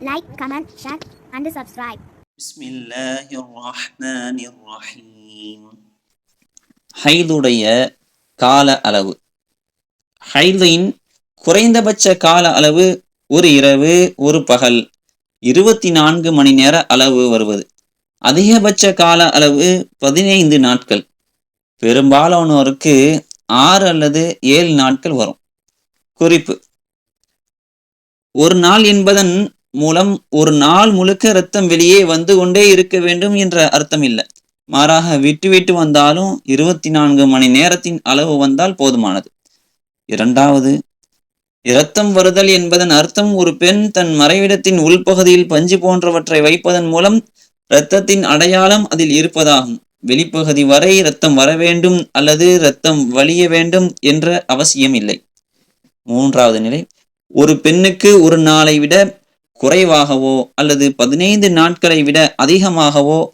Like comment share and subscribe ஹைதுடைய கால அளவு. ஹைதின் குறைந்தபட்ச கால அளவு ஒரு இரவு ஒரு பகல். இருபத்தி நான்கு மணி நேர அளவு வருவது. அதிகபட்ச கால அளவு பதினைந்து நாட்கள். பெரும்பாலானோருக்கு ஆறு அல்லது ஏழு நாட்கள் வரும். குறிப்பு. ஒரு நாள் என்பதன் மூலம் ஒரு நாள் முழுக்க இரத்தம் வெளியே வந்து கொண்டே இருக்க வேண்டும் என்ற அர்த்தம் இல்லை. மாறாக விட்டு விட்டு வந்தாலும் இருபத்தி நான்கு மணி நேரத்தின் அளவு வந்தால் போதுமானது. இரண்டாவது இரத்தம் வருதல் என்பதன் அர்த்தம் ஒரு பெண் தன் மறைவிடத்தின் உள்பகுதியில் பஞ்சு போன்றவற்றை வைப்பதன் மூலம் இரத்தத்தின் அடையாளம் அதில் இருப்பதாகும். வெளிப்பகுதி வரை இரத்தம் வர வேண்டும் அல்லது இரத்தம் வலிய வேண்டும் என்ற அவசியம் இல்லை மூன்றாவது நிலை ஒரு பெண்ணுக்கு ஒரு நாளை விட குறைவாகவோ அல்லது பதினைந்து நாட்களை விட அதிகமாகவோ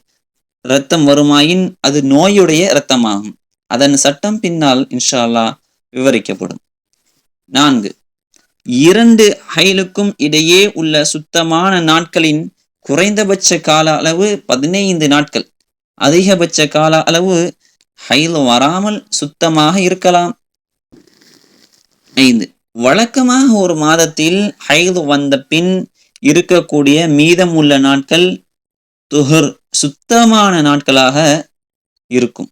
இரத்தம் வருமாயின் அது நோயுடைய இரத்தமாகும். அதன் சட்டம் பின்னால் இன்ஷா விவரிக்கப்படும். நான்கு. இரண்டு ஹைலுக்கும் இடையே உள்ள சுத்தமான நாட்களின் குறைந்தபட்ச கால அளவு பதினைந்து நாட்கள். அதிகபட்ச கால அளவு ஹைல் வராமல் சுத்தமாக இருக்கலாம். ஐந்து. வழக்கமாக ஒரு மாதத்தில் ஹைது வந்த பின் இருக்கக்கூடிய மீதம் உள்ள நாட்கள் துஹர் சுத்தமான நாட்களாக இருக்கும்.